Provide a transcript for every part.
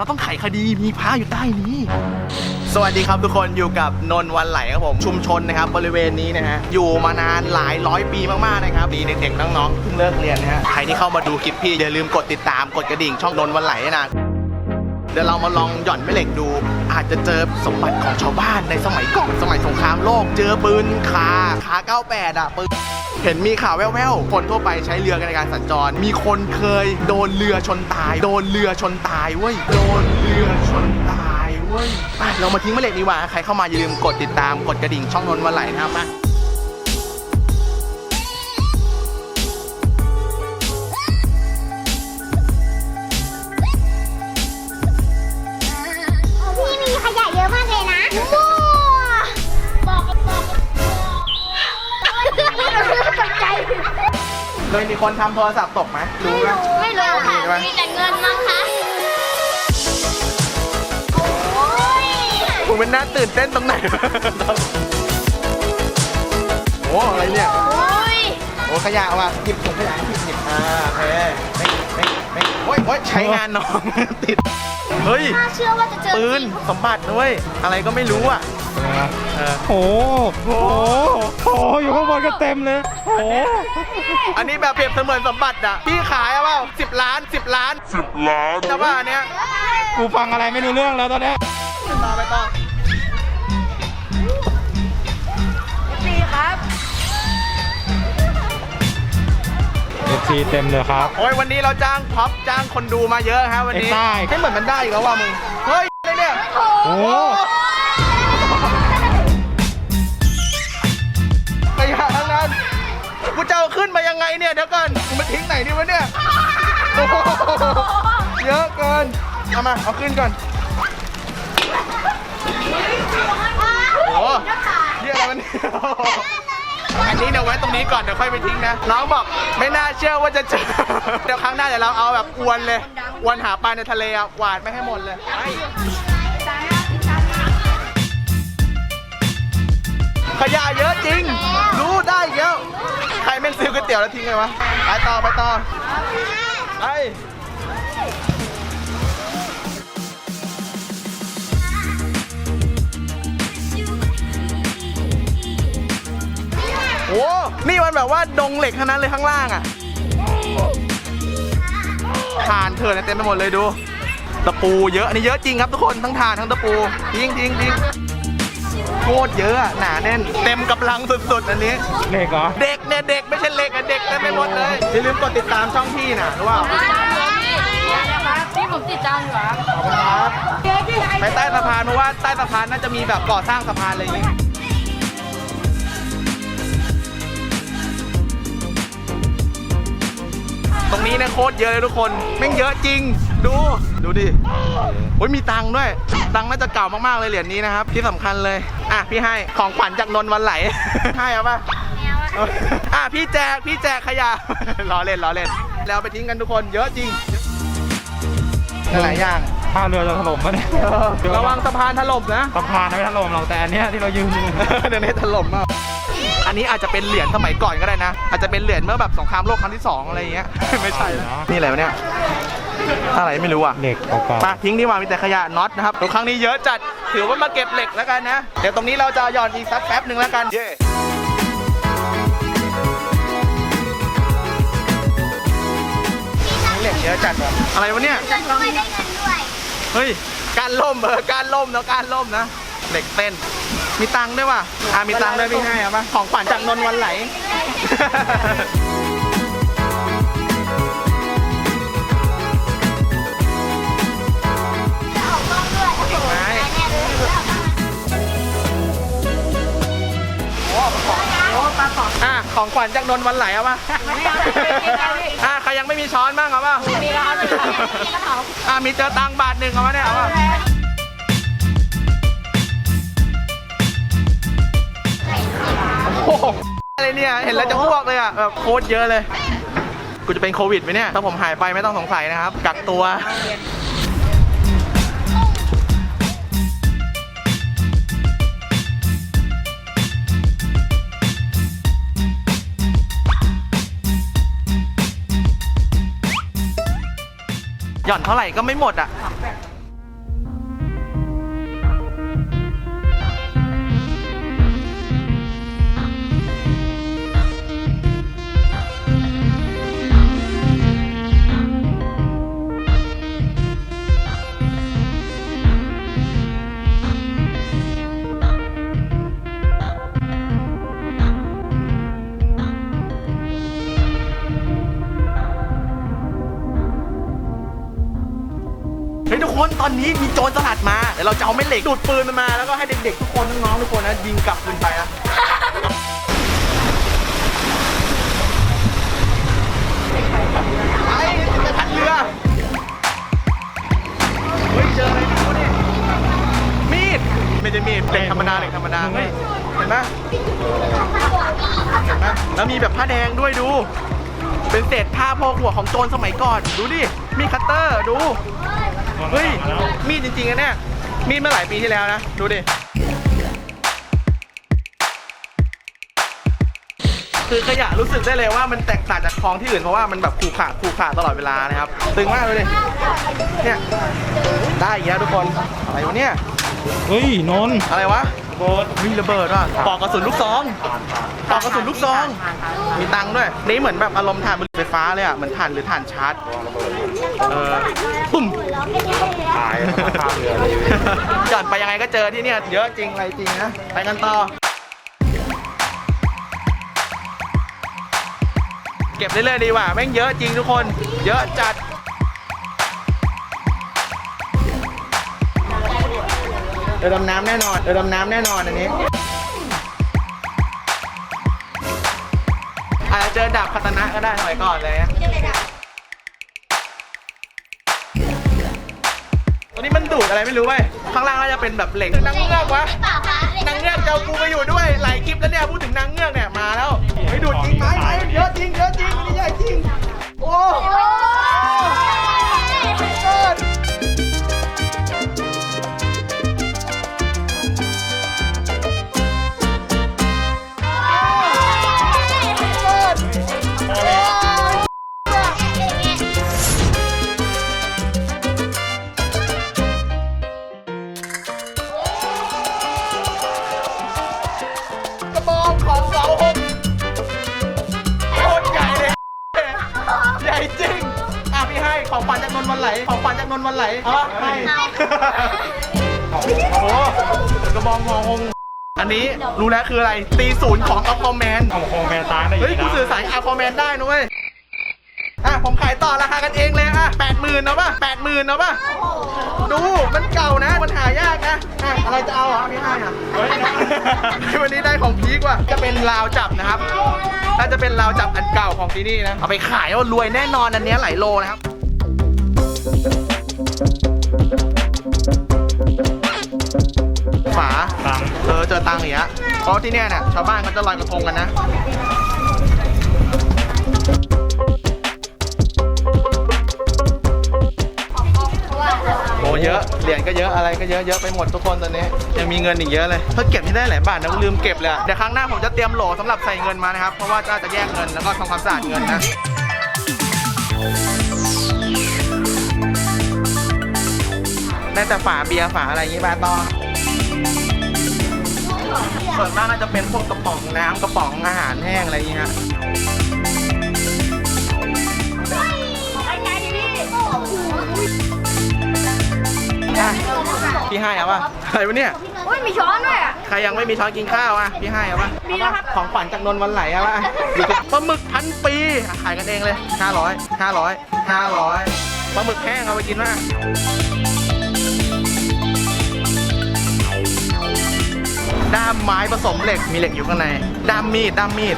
เราต้องไขคดีมีพระอยู่ใต้นี้ สวัสดีครับทุกคนอยู่กับนนท์วันไหลครับผมชุมชนนะครับบริเวณนี้นะฮะอยู่มานานหลายร้อยปีมากๆนะครับดีเด็กๆน้องๆเพิ่งเลิกเรียนนะฮะใครที่เข้ามาดูคลิปพี่อย่าลืมกดติดตามกดกระดิ่งช่องนนท์วันไหลนะ เดี๋ยวเรามาลองหย่อนแม่เหล็กดู อาจจะเจอสมบัติของชาวบ้านในสมัยก่อนสมัยสงครามโลก เจอปืนคาคา98อะปืนเห็นมีข่าวแว่วๆ คนทั่วไปใช้เรือกันในการสัญจร มีคนเคยโดนเรือชนตาย โดนเรือชนตายเว้ย โดนเรือชนตายเว้ย ไปเรามาทิ้งแม่เหล็กดีกว่า ใครเข้ามาอย่าลืมกดติดตาม กดกระดิ่งช่องนนท์วันไหลนะครับ คยมีคนทำโทรศัพท์ตกไหมรู้ไหม ไม่รู้ค่ะ มีไหม มีแต่เงินมั้งคะ โอ้ยคุณเป็นน่าตื่นเต้นตรงไหน โอ้อะไรเนี่ย โอ้ย โอ้ขยะว่ะหยิบถุงขยะหยิบหยิบอ่าโอเคไม่ไม่ไม่ โอ้ยโอ้ยใช้งานน้อง ติด เฮ้ย น่าเชื่อว่าจะเจอปืนจริงสมบัติด้วย อะไรก็ไม่รู้อะเออโอ้โหโอ้โหอยู่ข้างบนก็เต็มเลยโอ้โหอันนี้แบบเปรียบเสมือนสมบัติอะ พี่ขายอะเปล่าสิบล้านสิบล้านสิบล้านแต่ว่าอันเนี้ยกูฟังอะไรไม่รู้เรื่องแล้วตอนเนี้ย ต่อไปต่อ ซีเต็มเลยครับ โอ้ยวันนี้เราจ้างพ็อปจ้างคนดูมาเยอะฮะวันนี้ไอ้ใต้ ให้เหมือนมันได้อีกแล้วว่ะมึง เฮ้ยอะไรเนี่ย โอ้โหขยะทั้งนั้นกูจะเอาขึ้นมายังไงเนี่ยเดี๋ยวก่อนกูมาทิ้งไหนดีวะเนี่ยโอ้โหเยอะเกิน เอามาเอาขึ้นก่อนโอ้โหเยอะแล้วมันย อันนี้เดี๋ยวไว้ตรงนี้ก่อนเดี๋ยวค่อยไปทิ้งนะ น้องบอกไม่น่าเชื่อว่าจะเจอ เดี๋ยวครั้งหน้าเดี๋ยวเราเอาแบบอวนเลยอวนหาปลาในทะเลอะหวานไม่ให้หมดเลย ขยะเยอะจริง รู้ได้อีกแล้วใครแม่งซื้อก๋วยเตี๋ยวแล้วทิ้งเลยวะ ไปต่อไปต่อไป โอ้นี่มันแบบว่าดงเหล็กทั้งนั้นเลยข้างล่างอะฐานเถื่อนเต็มไปหมดเลยดู ตะปูเยอะอันนี้เยอะจริงครับทุกคนทั้งฐานทั้งตะปูจริงจริงจริงโคตรเยอะอะหนาแน่น เต็มกำลังสุดๆอันนี้เด็กเหรอเด็กเนี่ยเด็กไม่ใช่เล็กอะเด็กเต็มไปหมดเลยอย่าลืมกดติดตามช่องพี่นะรู้เปล่าพี่ผมติดตามอยู่ครับขอบคุณครับไปใต้สะพานเพราะว่าใต้สะพานน่าจะมีแบบก่อสร้างสะพานอะไรอย่างงี้ ตรงนี้เนะโคตรเยอะเลยทุกคนแม่งเยอะจริง ดูดูดิโอ้ยมีตังค์ด้วย ตังค์น่าจะเก่ามากๆเลยเหรียญนี้นะครับ ที่สำคัญเลย อะพี่ให้ของขวัญจากนนท์วันไหล ให้เอาป่ะอะพี่แจกพี่แจกขยะล้อเล่นล้อเล่น แล้วเอาไปทิ้งกันทุกคนเยอะจริงหลายอย่างท่าเรือจะถล่มปะเนี่ยระวังสะพานถล่มนะสะพานไม่ถล่มหรอกแต่อันเนี้ยที่เรายืนอยู่เดี๋ยวนี้ถล่มมาก อันนี้อาจจะเป็นเหรียญสมัยก่อนก็ได้นะ อาจจะเป็นเหรียญเมื่อแบบสงครามโลกครั้งที่สองอะไรอย่างเงี้ย ไม่ใช่นะนี่อะไรวะเนี่ย อะไรไม่รู้อะเด็กเก่ามาทิ้งดีกว่ามีแต่ขยะน็อตนะครับครั้งนี้เยอะจัด ถือว่ามาเก็บเหล็กแล้วกันนะ เดี๋ยวตรงนี้เราจะหย่อนอีกสักแป๊บหนึ่งแล้วกัน เย้เหล็กเยอะจัดแบบอะไรวะเนี่ยจะช่วยได้เงินด้วย เฮ้ย การล่มเออการล่มนะการล่มนะ เหล็กเส้น มีตังค์ด้วยว่ะ อ่ามีตังค์ด้วยพี่ให้เอาปะของขวัญจากนนท์วันไหล จะออกกล้องด้วยเก่งไหมแน่เลยอะของขวัญจากนนท์วันไหลเอาปะอะใครยังไม่มีช้อนบ้างเอาปะมีแล้วครับมีแล้วครับอะมีเจอตังค์บาทหนึ่งเอาปะเนี่ยเอาปะ โอ้โหอะไรเนี่ย เห็นแล้วจะอ้วกเลยอะแบบโคตรเยอะเลย กูจะเป็นโควิดไหมเนี่ย ถ้าผมหายไปไม่ต้องสงสัยนะครับ กักตัว หย่อนเท่าไหร่ก็ไม่หมดอะ ทุกคนตอนนี้มีโจรสลัดมาเดี๋ยวเราจะเอาแม่เหล็กดูดปืนมันมาแล้วก็ให้เด็กๆทุกคนน้องๆทุกคนนะยิงกลับคืนไปนะไปไปพัดเรือเฮ้ยเจออะไรไม่รู้นี่มีดไม่ใช่มีดเหล็กธรรมดาเหล็กธรรมดาเฮ้ยเห็นไหมเห็นไหมแล้วมีแบบผ้าแดงด้วยดู เป็นเศษผ้าโพกหัวของโจรสมัยก่อน ดูดิมีคัตเตอร์ดู เฮ้ย มีดจริงๆนะเนี่ย มีดเมื่อหลายปีที่แล้วนะ ดูดิ คือขยะรู้สึกได้เลยว่ามันแตกต่างจากคลองที่อื่นเพราะว่ามันแบบขู่ขาขูขาตลอดเวลานะครับ ตึงมากเลยดิเนี่ย ได้อีกแล้วทุกคน อะไรวะเนี่ย เฮ้ยนนท์อะไรวะ โบ๊ทมีระเบิดว่ะปอกกระสุนลูกซองปอกกระสุนลูกซอง มีตังค์ด้วย นี่เหมือนแบบอารมณ์ถ่านบุหรี่ไฟฟ้าเลยอะ เหมือนถ่านหรือถ่านชาร์จ เออปุ่มตายข้ามเรือจอดไปยังไงก็เจอที่เนี่ย เยอะจริงอะไรจริงนะ ไปกันต่อ เก็บเรื่อยๆดีกว่า แม่งเยอะจริงทุกคน เยอะจัด เรือดำน้ำแน่นอนเรือดำน้ำแน่นอนอันนี้อาจจะเจอดาบคาตานะก็ได้สมัยก่อนเลยนะตัวนี้มันดูดอะไรไม่รู้เว้ยข้างล่างน่าจะเป็นแบบเหล็กนางเงือกวะนางเงือกเจ้ากูไปอยู่ด้วยหลายคลิปแล้วเนี่ยพูดถึงนางเงือกเนี่ยมาแล้วไม่ดูดจริงไหมไหมเยอะจริงเยอะจริงอันนี้ใหญ่จริงโอ้เพี่ให้ ของขวัญจากนนท์วันไหล ของขวัญจากนนท์วันไหลเอาวะให้โอ้โหกระบองงอหงอันนี้รู้แล้วคืออะไร ตีศูนย์ของอัลคอแมนเอาโคงแมนตายได้เฮ้ยอีกกูนะสื่อสารอัลคอแมนได้นะเว้ย อะผมขายต่อราคากันเองเลยอะแปดหมื่นเอาป่ะแปดหมื่นเอาป่ะ ดูมันเก่านะ มันหายากนะอะอะไรจะเอาอะพี่ให้อะเฮ้ยวันนี้ได้ของพีกว่ะจะเป็นราวจับนะครับ ถ้าจะเป็นราวจับอันเก่าของที่นี่นะ เอาไปขายว่ารวยแน่นอนอันเนี้ยหลายโลนะครับ ฝา ตังค์ เออเจอตังค์อย่างเงี้ยเพราะที่เนี่ยเนี่ยชาวบ้านเขาจะลอยกระทงกันนะ เยอะ เหรียญก็เยอะอะไรก็เยอะเยอะไปหมดทุกคนตอนนี้ ยังมีเงินอีกเยอะเลยเพิ่งเก็บที่ได้หลายบาทนะลืมเก็บเลยเดี๋ยวครั้งหน้าผมจะเตรียมโหลสำหรับใส่เงินมานะครับ เพราะว่าจะจะแยกเงินแล้วก็ทำความสะอาดเงินนะได้แต่ฝาเบียร์ฝาอะไรอย่างงี้บ้าต้องส่วนมากน่าจะเป็นพวกกระป๋องน้ำกระป๋องอาหารแห้งอะไรอย่างเงี้ยฮะ พี่ให้เอาป่ะอะไรวะเนี่ยอุ้ยมีช้อนด้วยอะ ใครยังไม่มีช้อนกินข้าวอะพี่ให้เอาป่ะมีแล้วครับ ของขวัญจากนนท์วันไหลเอาป่ะอยู่กับปลาหมึกพันปีอะขายกันเองเลย 500 500 500ปลาหมึกแห้งเอาไปกินป่ะด้ามไม้ผสมเหล็กมีเหล็กอยู่ข้างในด้ามมีดด้ามมีด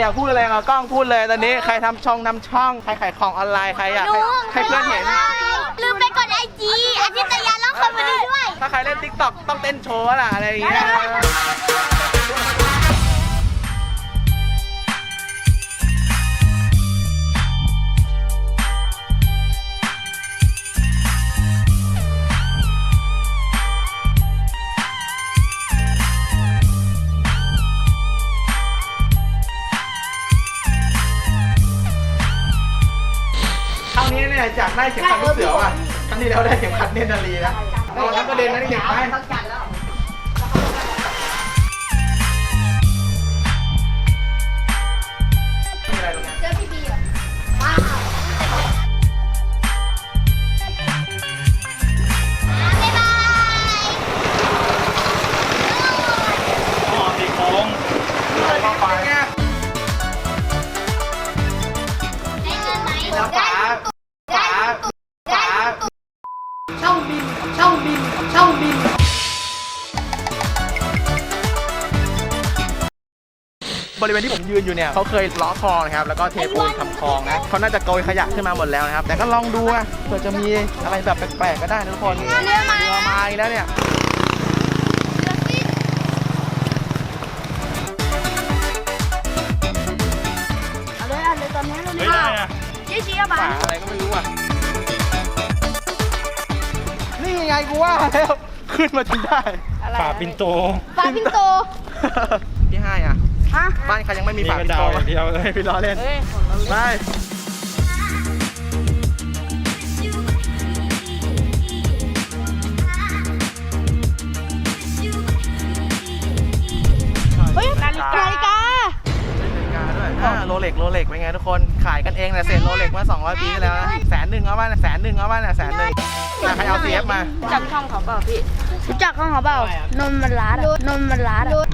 อยากพูดอะไรกับกล้องพูดเลยตอนนี้ ใครทำช่องทำช่อง ใครขายของออนไลน์ ใครอยากให้ให้เพื่อนเห็น ลืมไปกดไอจีอาทิตยาล้องคอมเมดี้ด้วย ถ้าใครเล่นติ๊กต็อกต้องเต้นโชว์ล่ะอะไรอย่างเงี้ย ได้เข็มขัดลูกเสือว่ะครั้งที่แล้วได้เข็มขัดเนตรนารีนะตอาแล้วก็เด็นนะนี่เด็กไปมี บริเวณที่ผมยืนอยู่เนี่ยเขาเคยล้อคลองนะครับแล้วก็เทปูนทำคลองนะเขาน่าจะโกยขยะขึ้นมาหมดแล้วนะครับ แต่ก็ลองดูอะเผื่อจะมีอะไรแบบแปลกๆก็ได้นะทุกคนเรือมาเรือมาอีกแล้วเนี่ยเอาเลยเอาเลยตอนนี้เราเฮ้ยได้อะชี้ชี้เอาไปฝาอะไรก็ไม่รู้อะนี่ไงกูว่าแล้วขึ้นมาจนได้ฝาปินโต ปลาพิงโต พี่ให้อะ ฮะบ้านใครยังไม่มีมีฝากระปิดดาโตวอย่างเดียวเลยพี่ล้อเล่นเฮ้ยของเราไปเฮ้ยนาฬิกานาฬิกานาฬิกาด้วยอ่าโรเล็กโรเล็กเป็นไงทุกคนขายกันเองเนี่ยเศษโรเล็กมา200ปีที่แล้วนะแสนหนึ่งเอาบ้านแสนหนึ่งเอาบ้านแสนหนึ่งอะใครเอา CF มาจับช่องเขาเปล่าพี่รู้จักเขาเปล่านมมันร้านอะนมมันร้านอะ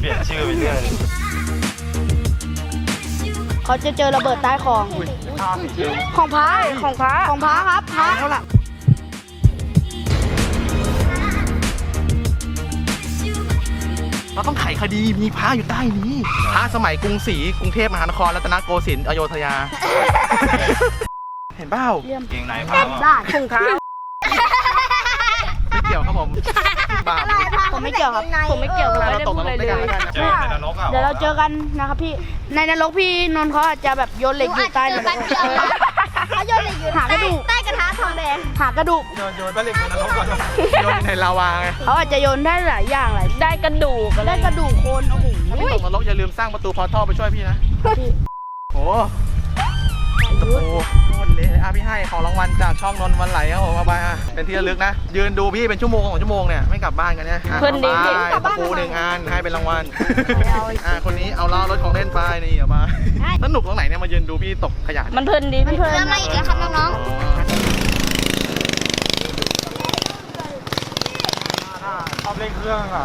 เปลี่ยนชื่อไปเรื่อยเขาจะเจอระเบิดใต้คลองของพระของพระของพระครับพระแล้วล่ะเราต้องไขคดีมีพระอยู่ใต้นี้พระสมัยกรุงศรีกรุงเทพมหานครรัตนโกสินทร์อโยธยา เห็นเปล่าเกงในผ้าบ้านถุงเท้าไม่เกี่ยวครับผม บาป ผมไม่เกี่ยวครับ ผมไม่เกี่ยวเวคลารับเราตกนรกด้วยกันแล้วกันเจอในนรกอะ เดี๋ยวเราเจอกันนะครับพี่ ในนรกพี่นนท์เขาอาจจะแบบโยนเหล็กอยู่ใต้นรกเขาโยนเหล็กอยู่หากระดูกใต้กระทะทองแดงหากระดูกโยนโยนไปเลยในนรกก่อนโยนในลาวาไงเขาอาจจะโยนได้หลายอย่างหลายได้กระดูกอะไรได้กระดูกโคนโอ้โหถ้าพี่ตกนรกอย่าลืมสร้างประตูพอร์ทัลไปช่วยพี่นะโอ้ โหโคตรเละอะพี่ให้ของรางวัลจากช่องนนท์วันไหลครับผมเอาไปอะเป็นที่ระลึกนะ ยืนดูพี่เป็นชั่วโมงสองชั่วโมงเนี่ยไม่กลับบ้านกันเนี่ยอะเพื่อนดีเอาไปตะปูหนึ่งอันให้เป็นรางวัลอะคนนี้เอาล้อรถของเล่นไปนี่เอามาสนุกตรงไหนเนี่ยมายืนดูพี่ตกขยะเนี่ย มันเพลินดีพี่เพิ่มมาอีกแล้วครับน้องชอบเล่นเครื่องอะ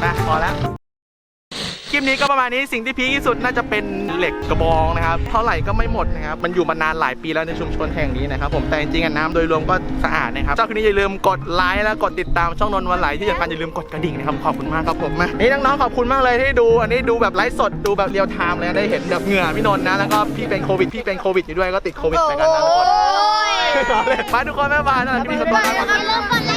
ไปพอแล้วค ลิปนี้ก็ประมาณนี้สิ่งที่พีคที่สุดน่าจะเป็นเหล็กกระบองนะครับเท่าไหร่ก็ไม่หมดนะครับมันอยู่มานานหลายปีแล้วในชุมชนแห่งนี้นะครับผมแต่จริงๆอะน้ำโดยรวมก็สะอาดนะครับเจ้าคืนนี้อย่าลืมกดไลค์และกดติดตามช่องนนท์วันไหลที่สำคัญอย่าลืมกดกระดิ่งนะครับขอบคุณมากครับผมมานี่น้องๆขอบคุณมากเลยที่ดู อันนี้ดูแบบไลฟ์สดดูแบบเรียลไทม์เลยนะได้เห็นแบบเหงื่อพี่นนท์นะแล้วก็พี่เป็นโควิดพี่เป็นโควิดอยู่ด้วยก็ติดโควิดไปกันนะทุกคนโอ้ยไปทุกคนบ๊ายบายนะคลิปนี้ขอบคุณมากครับอย่าลืมกดไล